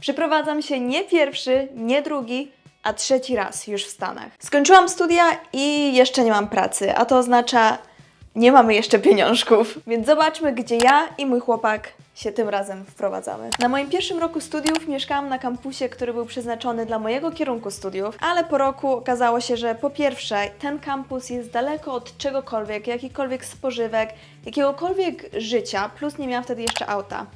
Przeprowadzam się nie pierwszy, nie drugi, a trzeci raz już w Stanach. Skończyłam studia i jeszcze nie mam pracy, a to oznacza, nie mamy jeszcze pieniążków. Więc zobaczmy, gdzie ja i mój chłopak się tym razem wprowadzamy. Na moim pierwszym roku studiów mieszkałam na kampusie, który był przeznaczony dla mojego kierunku studiów, ale po roku okazało się, że po pierwsze, ten kampus jest daleko od czegokolwiek, jakichkolwiek spożywek, jakiegokolwiek życia, plus nie miałam wtedy jeszcze auta.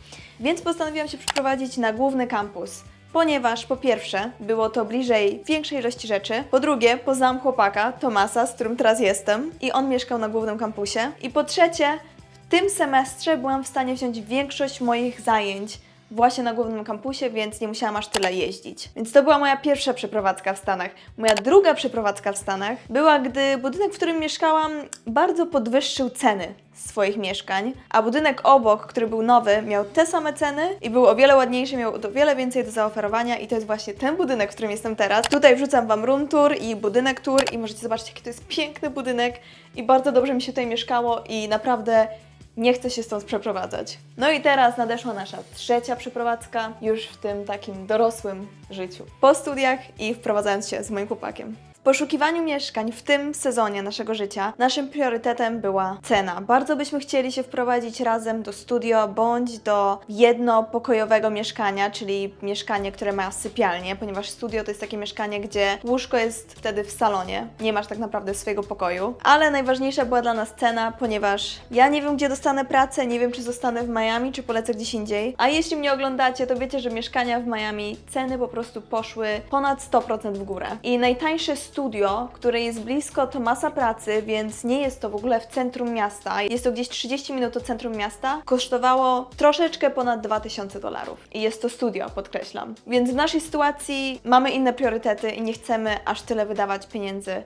Więc postanowiłam się przeprowadzić na główny kampus. Ponieważ po pierwsze było to bliżej większej ilości rzeczy, po drugie poznałam chłopaka, Tomasa, z którym teraz jestem i on mieszkał na głównym kampusie i po trzecie w tym semestrze byłam w stanie wziąć większość moich zajęć właśnie na głównym kampusie, więc nie musiałam aż tyle jeździć. Więc to była moja pierwsza przeprowadzka w Stanach. Moja druga przeprowadzka w Stanach była, gdy budynek, w którym mieszkałam, bardzo podwyższył ceny swoich mieszkań, a budynek obok, który był nowy, miał te same ceny i był o wiele ładniejszy, miał o wiele więcej do zaoferowania i to jest właśnie ten budynek, w którym jestem teraz. Tutaj wrzucam Wam room tour i budynek tour i możecie zobaczyć, jaki to jest piękny budynek i bardzo dobrze mi się tutaj mieszkało i naprawdę nie chcę się stąd przeprowadzać. No i teraz nadeszła nasza trzecia przeprowadzka, już w tym takim dorosłym życiu. Po studiach i wprowadzając się z moim chłopakiem. Poszukiwaniu mieszkań w tym sezonie naszego życia naszym priorytetem była cena. Bardzo byśmy chcieli się wprowadzić razem do studio bądź do jednopokojowego mieszkania, czyli mieszkanie, które ma sypialnię, ponieważ studio to jest takie mieszkanie, gdzie łóżko jest wtedy w salonie, nie masz tak naprawdę swojego pokoju. Ale najważniejsza była dla nas cena, ponieważ ja nie wiem, gdzie dostanę pracę, nie wiem, czy zostanę w Miami, czy polecę gdzieś indziej. A jeśli mnie oglądacie, to wiecie, że mieszkania w Miami, ceny po prostu poszły ponad 100% w górę. I najtańsze studio, które jest blisko Tomasa pracy, więc nie jest to w ogóle w centrum miasta, jest to gdzieś 30 minut od centrum miasta, kosztowało troszeczkę ponad 2000 dolarów. I jest to studio, podkreślam. Więc w naszej sytuacji mamy inne priorytety i nie chcemy aż tyle wydawać pieniędzy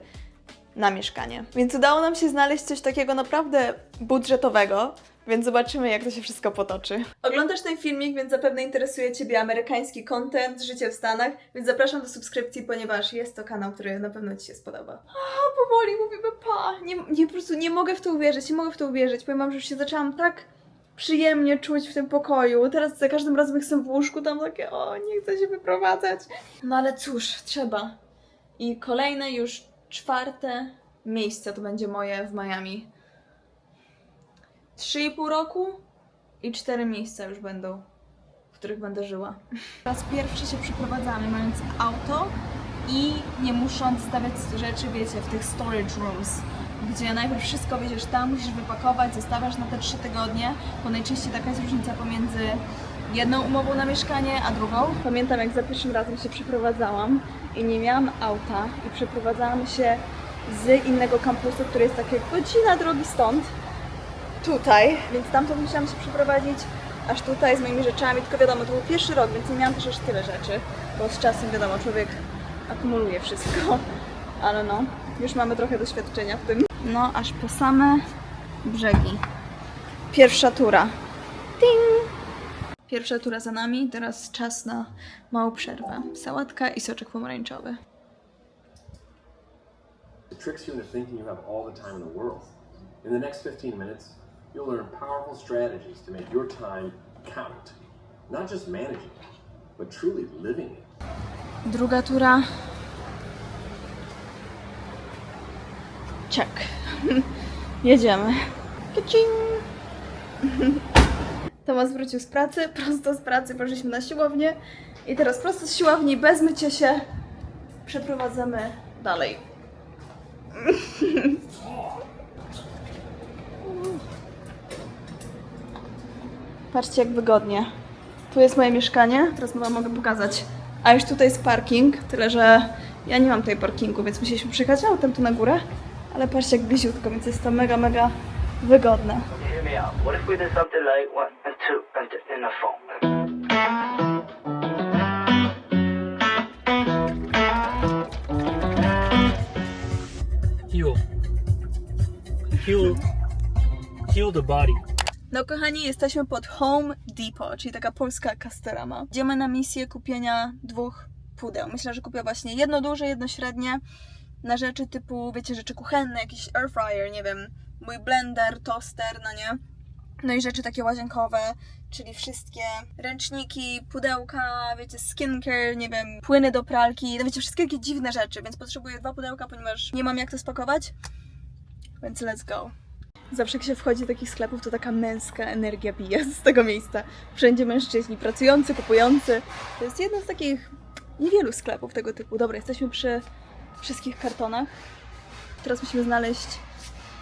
na mieszkanie. Więc udało nam się znaleźć coś takiego naprawdę budżetowego, więc zobaczymy, jak to się wszystko potoczy. Oglądasz ten filmik, więc zapewne interesuje Ciebie amerykański content, życie w Stanach, więc zapraszam do subskrypcji, ponieważ jest to kanał, który na pewno Ci się spodoba. A, powoli mówimy pa! Nie, nie, po prostu nie mogę w to uwierzyć, nie mogę w to uwierzyć. Powiem Wam, że już się zaczęłam tak przyjemnie czuć w tym pokoju. Teraz za każdym razem, jak jestem w łóżku, tam takie, o, nie chcę się wyprowadzać. No ale cóż, trzeba. I kolejne już czwarte miejsce to będzie moje w Miami. Trzy i pół roku i cztery miejsca już będą, w których będę żyła. Po raz pierwszy się przeprowadzamy, mając auto i nie musząc stawiać rzeczy, wiecie, w tych storage rooms, gdzie najpierw wszystko wiedziesz tam, musisz wypakować, zostawiasz na te trzy tygodnie, bo najczęściej taka jest różnica pomiędzy jedną umową na mieszkanie, a drugą. Pamiętam, jak za pierwszym razem się przeprowadzałam i nie miałam auta i przeprowadzałam się z innego kampusu, który jest takie godzina drogi stąd, tutaj, więc tamtąd musiałam się przeprowadzić aż tutaj z moimi rzeczami, tylko wiadomo, to był pierwszy rok, więc nie miałam też aż tyle rzeczy, bo z czasem wiadomo, człowiek akumuluje wszystko, ale no, już mamy trochę doświadczenia w tym. No, aż po same brzegi. Pierwsza tura. Ding! Pierwsza tura za nami, teraz czas na małą przerwę. Sałatka i soczek pomarańczowy. Tricks you into thinking you have all the time in the world. In the next 15 minutes, you'll learn powerful strategies to make your time count. Not just managing it, but truly living it. Druga tura. Check. Jedziemy. Kacing. Tomas wrócił z pracy, prosto z pracy poszliśmy na siłownię i teraz prosto z siłowni, bez mycia się, przeprowadzamy dalej. Patrzcie jak wygodnie. Tu jest moje mieszkanie, teraz wam mogę pokazać. A już tutaj jest parking, tyle że ja nie mam tutaj parkingu, więc musieliśmy przyjechać autem tu na górę. Ale patrzcie jak bliziutko, więc jest to mega, mega wygodne. Heal. Heal. Heal the body. No kochani, jesteśmy pod Home Depot, czyli taka polska Castorama. Idziemy na misję kupienia dwóch pudeł. Myślę, że kupię właśnie jedno duże, jedno średnie na rzeczy typu, wiecie, rzeczy kuchenne, jakiś air fryer, nie wiem, mój blender, toster, no nie? No i rzeczy takie łazienkowe, czyli wszystkie ręczniki, pudełka, wiecie, skincare, nie wiem, płyny do pralki, no wiecie, wszystkie takie dziwne rzeczy, więc potrzebuję dwa pudełka, ponieważ nie mam jak to spakować. Więc let's go. Zawsze jak się wchodzi do takich sklepów, to taka męska energia bije z tego miejsca. Wszędzie mężczyźni pracujący, kupujący. To jest jeden z takich niewielu sklepów tego typu. Dobra, jesteśmy przy wszystkich kartonach. Teraz musimy znaleźć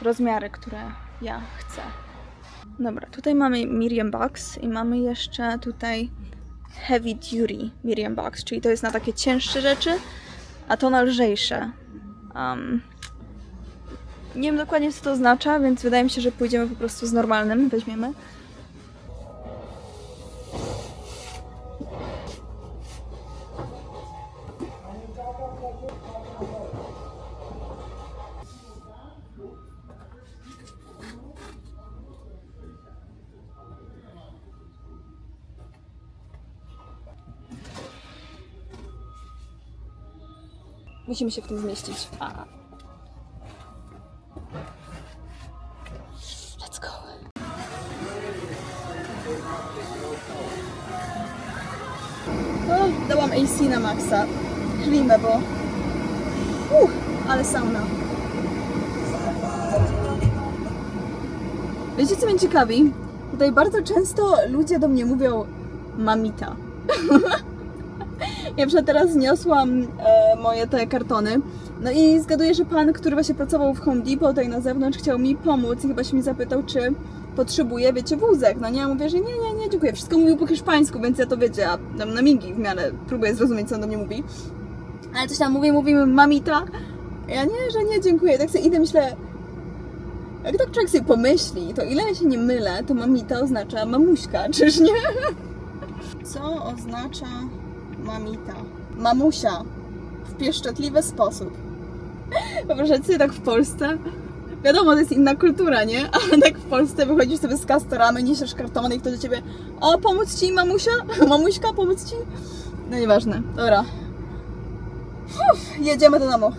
rozmiary, które ja chcę. Dobra, tutaj mamy Miriam Box i mamy jeszcze tutaj Heavy Duty Miriam Box, czyli to jest na takie cięższe rzeczy, a to na lżejsze. Um, nie wiem dokładnie co to oznacza, więc wydaje mi się, że pójdziemy po prostu z normalnym, weźmiemy. Musimy się w tym zmieścić. A. AC na maksa. Klimę, bo... Uff, ale sauna. Wiecie, co mnie ciekawi? Tutaj bardzo często ludzie do mnie mówią mamita. Ja przed teraz zniosłam e, moje te kartony. No i zgaduję, że pan, który właśnie pracował w Home Depot tutaj na zewnątrz, chciał mi pomóc i chyba się mi zapytał, czy potrzebuję, wiecie, wózek. No nie, ja mówię, że nie, nie, dziękuję. Wszystko mówił po hiszpańsku, więc ja to wiecie, a tam na mingi w miarę próbuję zrozumieć, co on do mnie mówi. Ale coś tam mówi, mówimy mamita. Ja nie, że nie, dziękuję. Tak sobie idę, myślę, jak tak człowiek sobie pomyśli, to ile ja się nie mylę, to mamita oznacza mamuśka, czyż nie? Co oznacza mamita? Mamusia. W pieszczotliwy sposób. Wyobrażacie tak w Polsce? Wiadomo, to jest inna kultura, nie? Ale tak w Polsce wychodzisz sobie z kastoramy, niesiesz kartony i ktoś do ciebie O, pomóc ci, mamusia? Mamuśka, pomóc ci? No nieważne. Dobra. Uff, jedziemy do domu.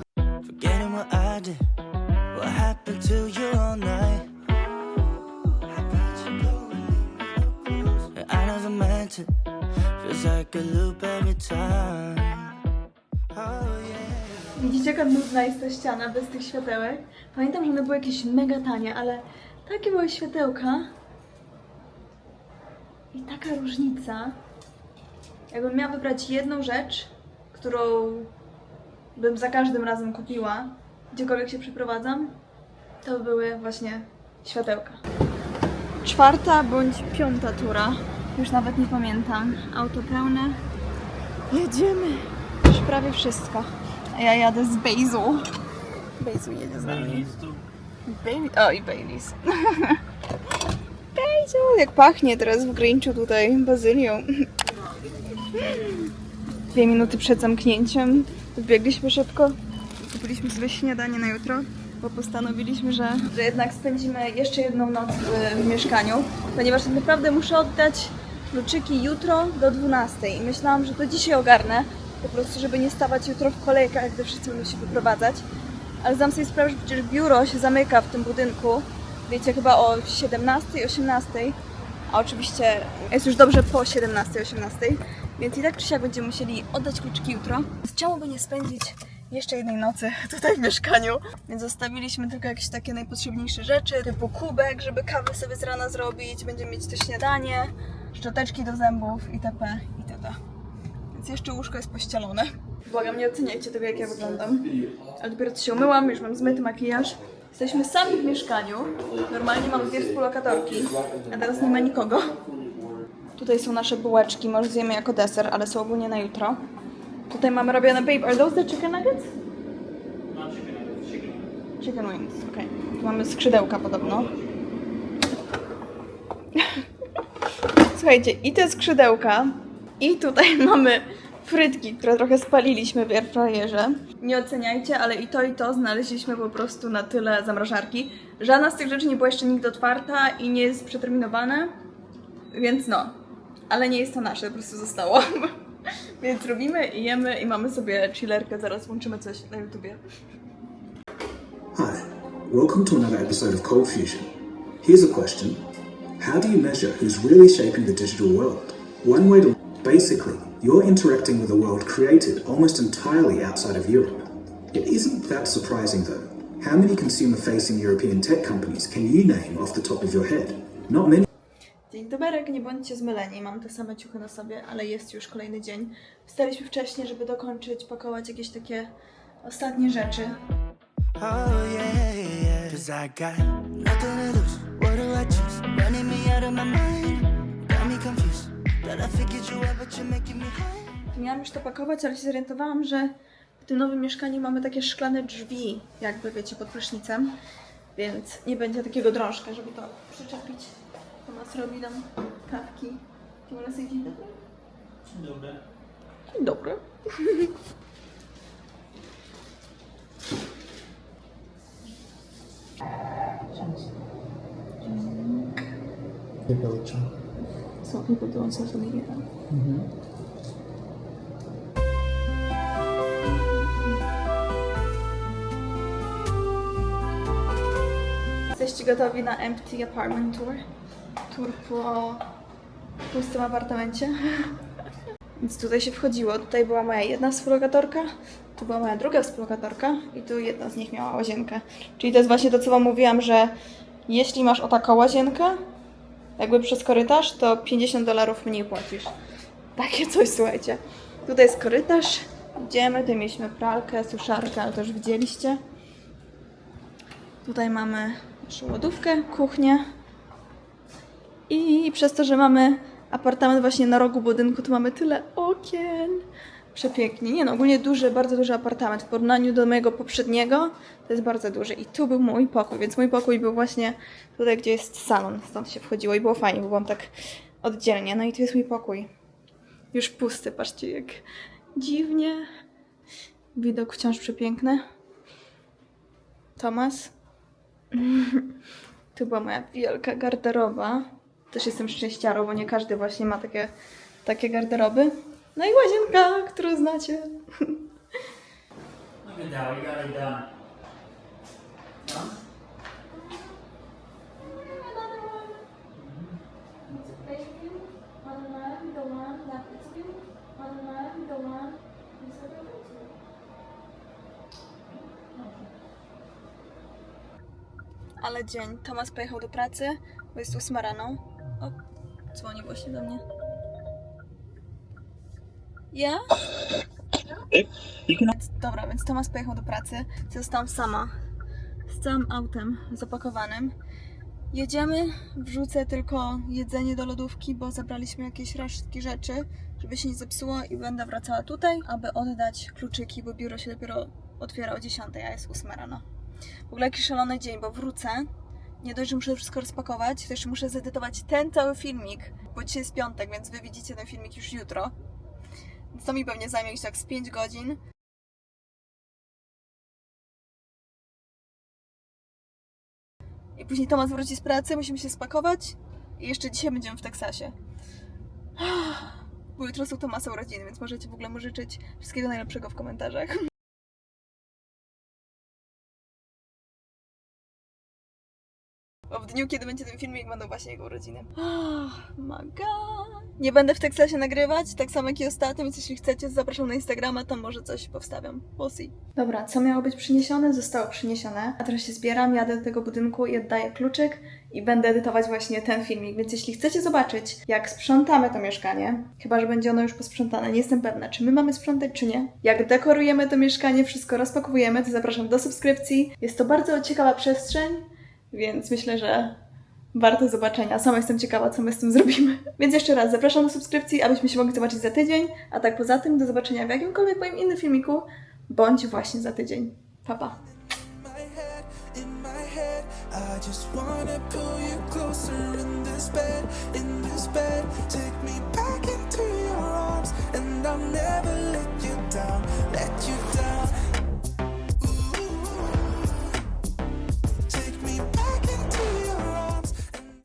Feels like a loop every time. Oh yeah. Widzicie, jaka nudna jest ta ściana bez tych światełek? Pamiętam, że one były jakieś mega tanie, ale takie były światełka. I taka różnica. Jakbym miała wybrać jedną rzecz, którą bym za każdym razem kupiła, gdziekolwiek się przeprowadzam, to były właśnie światełka. Czwarta bądź piąta tura. Już nawet nie pamiętam. Auto pełne. Jedziemy. Już prawie wszystko. A ja jadę z Bejzu. Bejzu jedzie z nami. Bailey. O, i Baileys. Bejzu, jak pachnie teraz w Grinchu tutaj bazylią. Dwie minuty przed zamknięciem wbiegliśmy szybko. Kupiliśmy sobie śniadanie na jutro, bo postanowiliśmy, że, że jednak spędzimy jeszcze jedną noc w, w mieszkaniu, ponieważ tak naprawdę muszę oddać kluczyki jutro do 12 i myślałam, że to dzisiaj ogarnę, po prostu żeby nie stawać jutro w kolejkach, gdy wszyscy będą się wyprowadzać. Ale zdam sobie sprawę, że przecież biuro się zamyka w tym budynku, wiecie, chyba o 17, 18, a oczywiście jest już dobrze po 17, 18, więc i tak czy siak będziemy musieli oddać kluczyki jutro. Czemu nie spędzić jeszcze jednej nocy tutaj w mieszkaniu? Więc zostawiliśmy tylko jakieś takie najpotrzebniejsze rzeczy, typu kubek, żeby kawę sobie z rana zrobić, będziemy mieć to śniadanie, szczoteczki do zębów itp. itd. Jeszcze łóżko jest pościelone. Błagam, nie oceniajcie tego, jak ja wyglądam. Ale dopiero co się umyłam, już mam zmyty makijaż. Jesteśmy sami w mieszkaniu. Normalnie mamy dwie współlokatorki, a teraz nie ma nikogo. Tutaj są nasze bułeczki, może zjemy jako deser, ale są ogólnie na jutro. Tutaj mamy robione babe. Are those the chicken nuggets? Chicken wings, okej. Tu mamy skrzydełka podobno. Słuchajcie, i te skrzydełka, i tutaj mamy frytki, które trochę spaliliśmy w airfryerze. Nie oceniajcie, ale i to i to znaleźliśmy po prostu na tyle zamrażarki. Żadna z tych rzeczy nie była jeszcze nigdy otwarta i nie jest przeterminowana, więc no. Ale nie jest to nasze, po prostu zostało. więc robimy i jemy i mamy sobie chillerkę, zaraz włączymy coś na YouTubie. Hi, welcome to another episode of Cold Fusion. Here's a question how do you measure who's really shaping the digital world? One way to basically, you're interacting with a world created almost entirely outside of Europe. It isn't that surprising though. How many consumer facing European tech companies can you name off the top of your head? Not many. Dzień dobry, nie bądźcie zmyleni. Mam te same ciuchy na sobie, ale jest już kolejny dzień. Wstaliśmy wcześniej, żeby dokończyć, pakować jakieś takie ostatnie rzeczy. Oh yeah, yeah. Cause I got nothing to lose. What do I choose? Running me out of my mind. Miałam już to pakować, ale się zorientowałam, że w tym nowym mieszkaniu mamy takie szklane drzwi, jakby wiecie, pod prysznicem, więc nie będzie takiego drążka, żeby to przyczepić. Tomas robi nam kawki. Do you wanna say dzień dobry? Dobra. Dzień dobry. Some people do on social media. Jesteście gotowi na Empty Apartment Tour? Tour po pustym apartamencie? Więc tutaj się wchodziło. Tutaj była moja jedna współlokatorka, tu była moja druga współlokatorka i tu jedna z nich miała łazienkę. Czyli to jest właśnie to, co Wam mówiłam, że jeśli masz o taką łazienkę, jakby przez korytarz, to 50 dolarów mniej płacisz. Takie coś, słuchajcie. Tutaj jest korytarz, idziemy, tu mieliśmy pralkę, suszarkę, ale to już widzieliście. Tutaj mamy naszą lodówkę, kuchnię. I przez to, że mamy apartament właśnie na rogu budynku, to mamy tyle okien. Przepięknie. Nie no, ogólnie duży, bardzo duży apartament. W porównaniu do mojego poprzedniego to jest bardzo duży. I tu był mój pokój, więc mój pokój był właśnie tutaj, gdzie jest salon. Stąd się wchodziło i było fajnie, bo byłam tak oddzielnie. No i tu jest mój pokój. Już pusty, patrzcie jak dziwnie. Widok wciąż przepiękny. Tomas. Tu była moja wielka garderoba. Też jestem szczęściarą, bo nie każdy właśnie ma takie, takie garderoby. No i łazienka, którą znacie. Look at that, we got it done. Ale dzień. Tomas pojechał do pracy, bo jest ósma rano. O, dzwoni właśnie do mnie. Ja? Dobra, więc Tomas pojechał do pracy. Zostałam sama. Z całym autem zapakowanym. Jedziemy, wrzucę tylko jedzenie do lodówki, bo zabraliśmy jakieś resztki rzeczy, żeby się nie zepsuło i będę wracała tutaj, aby oddać kluczyki, bo biuro się dopiero otwiera o 10, a jest 8 rano. W ogóle jaki szalony dzień, bo wrócę. Nie dość, że muszę wszystko rozpakować, jeszcze muszę zedytować ten cały filmik, bo dzisiaj jest piątek, więc wy widzicie ten filmik już jutro. To mi pewnie zajmie gdzieś tak z 5 godzin. I później Tomas wróci z pracy, musimy się spakować. I jeszcze dzisiaj będziemy w Teksasie. Bo jutro są Tomasa urodziny, więc możecie w ogóle mu życzyć wszystkiego najlepszego w komentarzach. Bo w dniu, kiedy będzie ten filmik, będą właśnie jego urodziny. Oh my god. Nie będę w Teksasie nagrywać, tak samo jak i ostatnio, więc jeśli chcecie, zapraszam na Instagrama, tam może coś powstawiam. We'll see. Dobra, co miało być przyniesione, zostało przyniesione. A teraz się zbieram, jadę do tego budynku i oddaję kluczyk i będę edytować właśnie ten filmik. Więc jeśli chcecie zobaczyć, jak sprzątamy to mieszkanie, chyba że będzie ono już posprzątane, nie jestem pewna, czy my mamy sprzątać, czy nie. Jak dekorujemy to mieszkanie, wszystko rozpakowujemy, to zapraszam do subskrypcji. Jest to bardzo ciekawa przestrzeń. Więc myślę, że warte zobaczenia. Sama jestem ciekawa, co my z tym zrobimy. Więc jeszcze raz zapraszam do subskrypcji, abyśmy się mogli zobaczyć za tydzień. A tak poza tym do zobaczenia w jakimkolwiek moim innym filmiku, bądź właśnie za tydzień. Pa, pa. I just wanna pull you closer in this bed, in this bed. Take me back into your arms, and I'll never